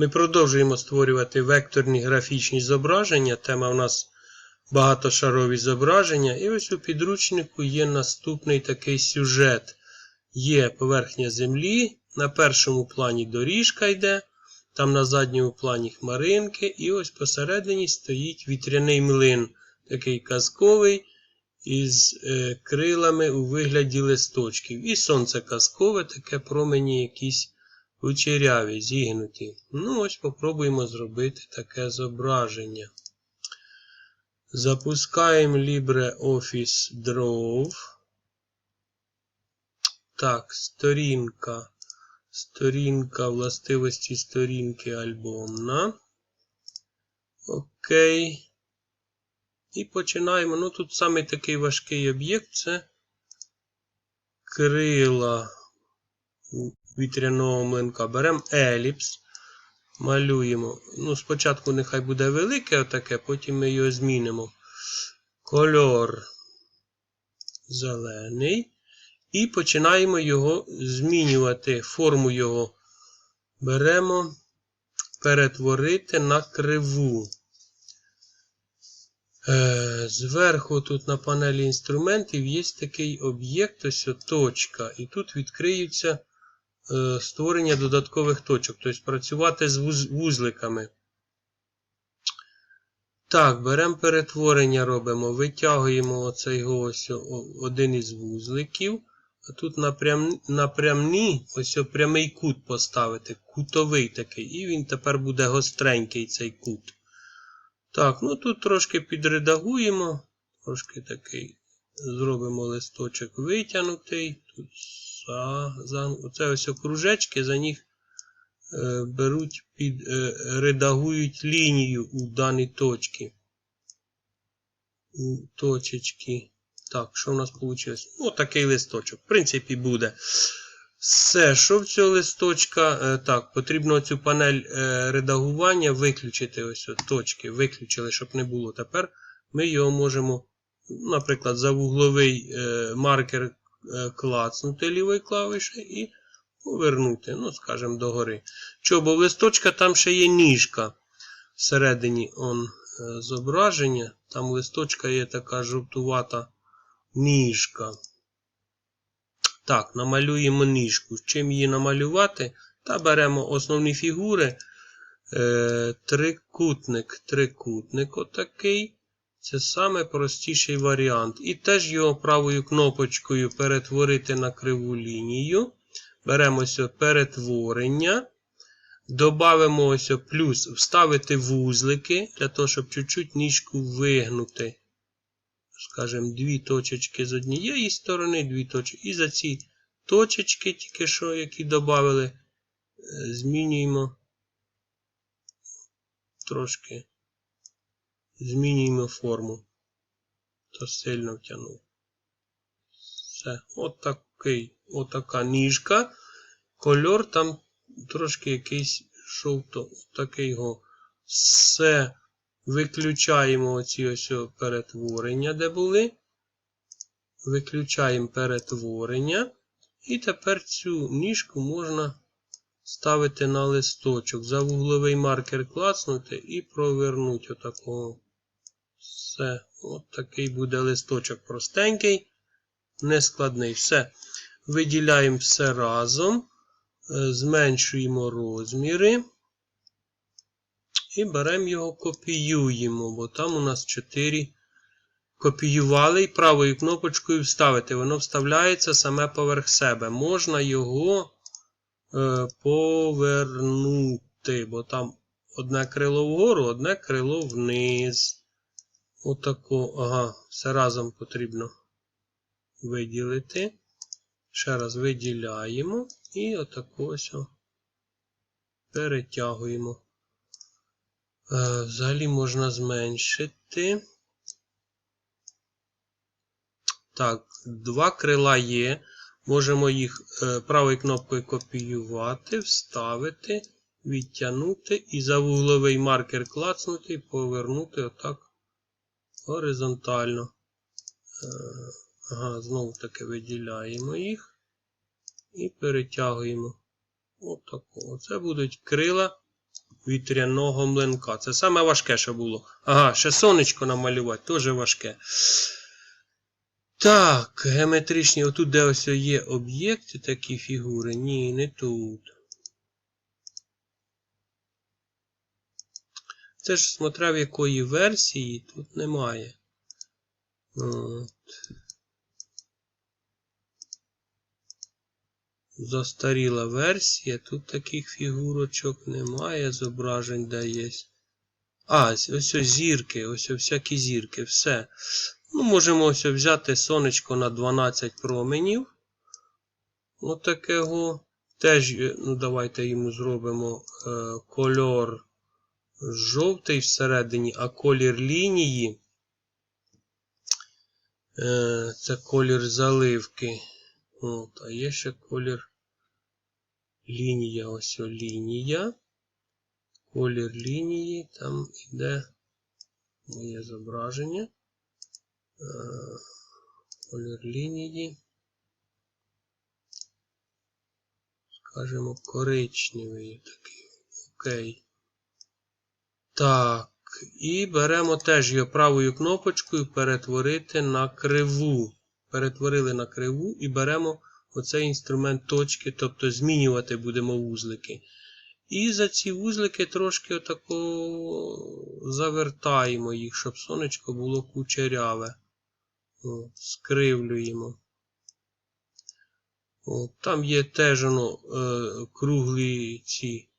Ми продовжуємо створювати векторні графічні зображення. Тема в нас багатошарові зображення. І ось у підручнику є наступний такий сюжет. Є поверхня землі, на першому плані доріжка йде, там на задньому плані хмаринки, і ось посередині стоїть вітряний млин, такий казковий, із е, крилами у вигляді листочків. І сонце казкове, таке промені якісь кучеряві, зігнуті. Ну, ось попробуємо зробити таке зображення. Запускаємо LibreOffice Draw. Так, сторінка. Сторінка властивості сторінки альбомна. Окей. І починаємо. Ну, тут саме такий важкий об'єкт це крила вітряного млинка. Беремо еліпс, малюємо. Ну, спочатку нехай буде велике, отаке, потім ми його змінимо. Кольор зелений. І починаємо його змінювати. Форму його беремо, перетворити на криву. Е, Зверху тут на панелі інструментів є такий об'єкт, ось точка. І тут відкриються створення додаткових точок, тобто працювати з вузликами. Так, беремо перетворення, робимо, витягуємо оцей ось один із вузликів. А тут напрям, напрямні, ось прямий кут поставити, кутовий такий. І він тепер буде гостренький цей кут. Так, ну тут трошки підредагуємо. Трошки такий зробимо листочок витягнутий. Тут за, за, Оце ось окружечки, за них е, беруть, під, е, редагують лінію у даній точці. У точечки. Так, що в нас вийшло? Ну, такий листочок. В принципі, буде. Все, що в цього листочка? Так, потрібно цю панель редагування виключити. Ось от точки. Виключили, щоб не було. Тепер ми його можемо, наприклад, за вугловий маркер клацнути лівою клавішею і повернути, ну, скажімо, догори. Чого, бо листочка там ще є ніжка. Всередині он зображення. Там листочка є така жовтувата ніжка. Так, намалюємо ніжку. Чим її намалювати? Та беремо основні фігури. Е, Трикутник. Трикутник отакий. Це саме простіший варіант. І теж його правою кнопочкою перетворити на криву лінію. Беремо ось перетворення. Добавимо ось плюс вставити вузлики, для того, щоб чуть-чуть ніжку вигнути скажімо, дві точечки з однієї сторони, дві точки. І за ці точечки, тільки що, які додали, змінюємо трошки змінюємо форму. То сильно втягнув. Все. От отака ніжка. Кольор там трошки якийсь жовто, такий його. Все. Виключаємо оці ось перетворення, де були. Виключаємо перетворення. І тепер цю ніжку можна ставити на листочок. За вугловий маркер клацнути і провернути отакого. Все. От такий буде листочок простенький, нескладний. Все. Виділяємо все разом. Зменшуємо розміри. І беремо його, копіюємо, бо там у нас 4 копіювали і правою кнопочкою вставити. Воно вставляється саме поверх себе. Можна його е, повернути, бо там одне крило вгору, одне крило вниз. Отако, ага, все разом потрібно виділити. Ще раз виділяємо і отако ось перетягуємо. Взагалі можна зменшити. Так, два крила є. Можемо їх правою кнопкою копіювати, вставити, відтягнути і за вугловий маркер клацнути і повернути отак горизонтально. Ага, знову таки виділяємо їх і перетягуємо. Отако. Оце будуть крила вітряного млинка. Це саме важке, що було. Ага, ще сонечко намалювати, теж важке. Так, геометричні, отут, де ось є об'єкти, такі фігури. Ні, не тут. Це ж смотря в якої версії, тут немає. От. Застаріла версія, тут таких фігурочок немає, зображень де є. А, ось ось зірки, ось всякі зірки, все. Ну, можемо ось взяти сонечко на 12 променів. Отакого. Теж, ну, давайте йому зробимо е, кольор жовтий всередині, а колір лінії. Е, це колір заливки. От, а є ще колір лінія. Ось о, лінія. Колір лінії. Там іде моє зображення. Е, колір лінії. Скажімо, коричневий такий. Окей. Так. І беремо теж його правою кнопочкою перетворити на криву. Перетворили на криву і беремо оцей інструмент точки, тобто змінювати будемо вузлики. І за ці вузлики трошки отако завертаємо їх, щоб сонечко було кучеряве. От, скривлюємо. От, там є теж воно, е, круглі ці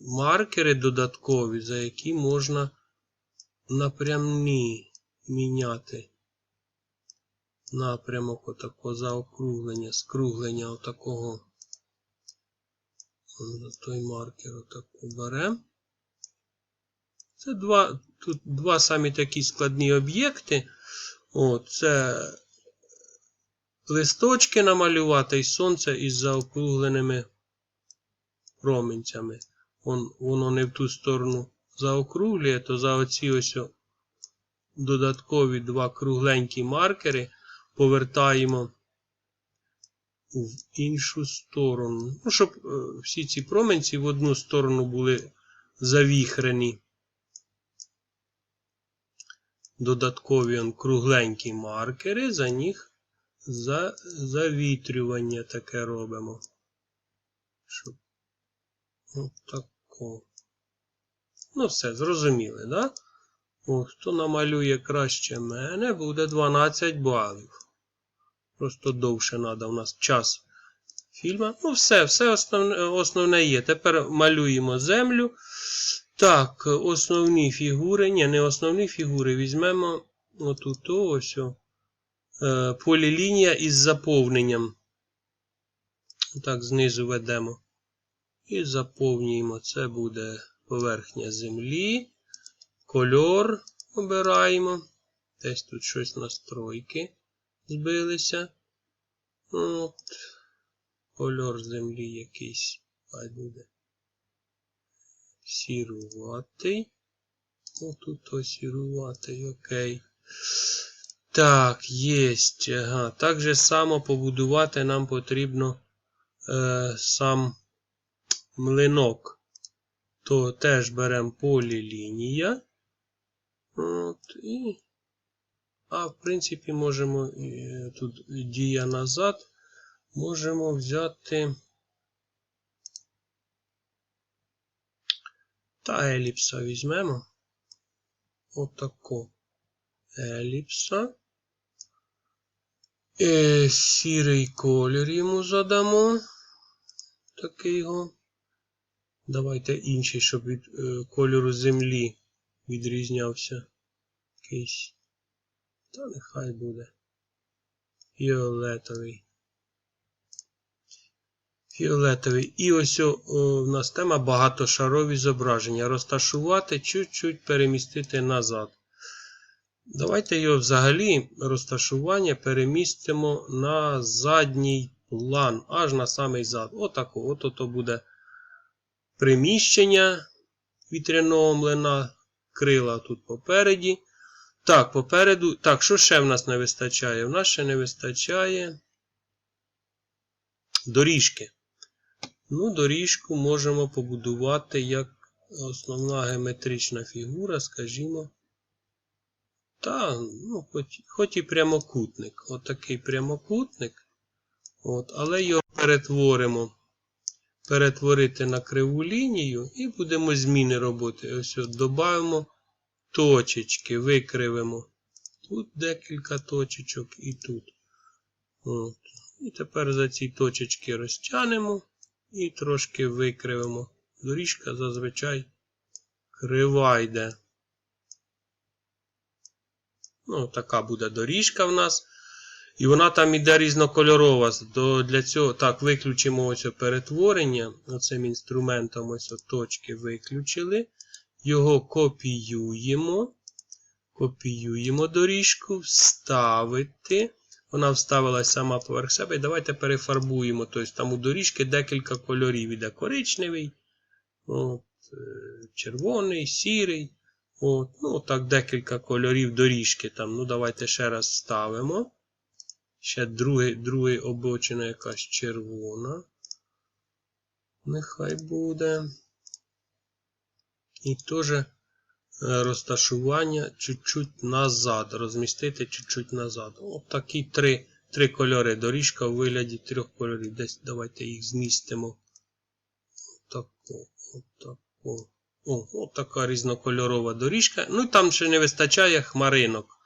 маркери додаткові, за які можна напрямні міняти напрямок отакого заокруглення, скруглення отакого. Той маркер отаку беремо. Це два, тут два самі такі складні об'єкти. Це листочки намалювати і сонце із заокругленими променцями. Вон, воно не в ту сторону заокруглює, то за оці ось додаткові два кругленькі маркери повертаємо в іншу сторону. Ну, щоб е, всі ці променці в одну сторону були завіхрені. Додаткові он, кругленькі маркери, за них за, завітрювання таке робимо. Щоб Отако. Ну, все, зрозуміли, да? О, хто намалює краще мене, буде 12 балів. Просто довше треба у нас час фільма. Ну, все, все основне, основне є. Тепер малюємо землю. Так, основні фігури. Ні, не основні фігури. Візьмемо отут ось. е, полілінія із заповненням. Так, знизу ведемо. І заповнюємо. Це буде поверхня землі. Кольор обираємо. Десь тут щось настройки збилися. От. Кольор землі якийсь. Хай буде. Сіруватий. Отут ось сіруватий, окей. Так, єсть. Ага. Так же само побудувати нам потрібно е, сам млинок. То теж беремо полілінія. От, і... А, в принципі, можемо е, тут дія назад. Можемо взяти та еліпса візьмемо. Отако. Еліпса. Е, сірий колір йому задамо. Такий його. Давайте інший, щоб від е, кольору землі відрізнявся. Якийсь. Та нехай буде. Фіолетовий. Фіолетовий. І ось о, о, в нас тема багатошарові зображення. Розташувати, чуть-чуть перемістити назад. Давайте його взагалі розташування перемістимо на задній план, аж на самий зад. Отако. От ото буде приміщення вітряного млина. Крила тут попереді. Так, попереду. Так, що ще в нас не вистачає? В нас ще не вистачає доріжки. Ну, доріжку можемо побудувати як основна геометрична фігура, скажімо. Та, ну, хоч, хоч і прямокутник. Отакий прямокутник. От, але його перетворимо. Перетворити на криву лінію і будемо зміни робити. Ось от додаємо точечки, викривимо. Тут декілька точечок і тут. От. І тепер за ці точечки розтягнемо і трошки викривимо. Доріжка зазвичай крива йде. Ну, така буде доріжка в нас. І вона там іде різнокольорова. Для цього, так, виключимо ось перетворення. Оцим інструментом ось точки виключили. Його копіюємо. Копіюємо доріжку, вставити. Вона вставилась сама поверх себе. І давайте перефарбуємо. Тобто там у доріжки декілька кольорів. Іде коричневий, от, е, червоний, сірий. От, ну, так, декілька кольорів доріжки там. Ну, давайте ще раз ставимо. Ще другий, другий обочина якась червона. Нехай буде. І теж е, розташування чуть-чуть назад. Розмістити чуть-чуть назад. От три, три кольори. Доріжка у вигляді трьох кольорів. Десь давайте їх змістимо. Отако, отако. О, от така різнокольорова доріжка. Ну і там ще не вистачає хмаринок.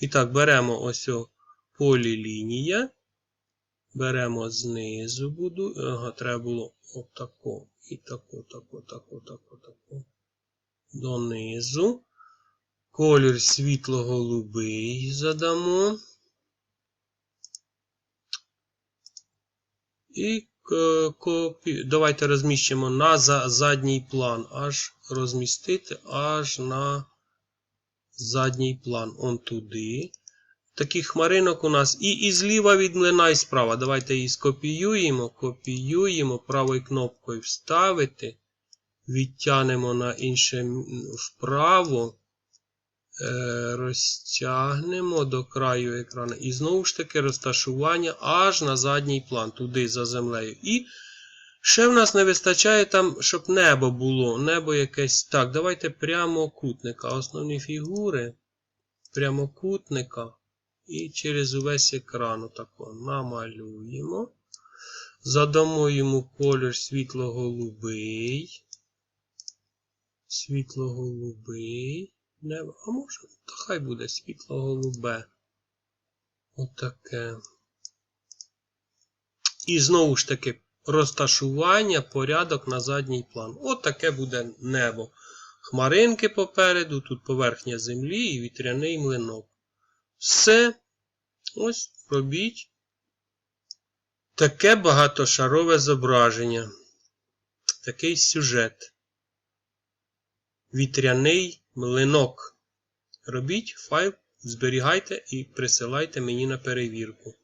І так, беремо ось о полілінія. Беремо знизу буду. Ага, треба було отако. І тако, тако, тако, тако, тако. Донизу. Колір світло-голубий задамо. І копі... давайте розміщимо на задній план. Аж розмістити аж на задній план. Он туди. Таких хмаринок у нас і, і зліва від млина, і справа. Давайте її скопіюємо, копіюємо, правою кнопкою вставити. Відтягнемо на інше вправо. Е, розтягнемо до краю екрану. І знову ж таки розташування аж на задній план, туди за землею. І ще в нас не вистачає там, щоб небо було. Небо якесь. Так, давайте прямокутника. Основні фігури прямокутника. І через увесь екран отако намалюємо. Задамо йому колір світло-голубий. Світло-голубий. А може, то хай буде світло-голубе. Отаке. І знову ж таки, розташування, порядок на задній план. Отаке буде небо. Хмаринки попереду, тут поверхня землі і вітряний млинок. Все. Ось робіть. Таке багатошарове зображення. Такий сюжет. Вітряний млинок. Робіть файл, зберігайте і присилайте мені на перевірку.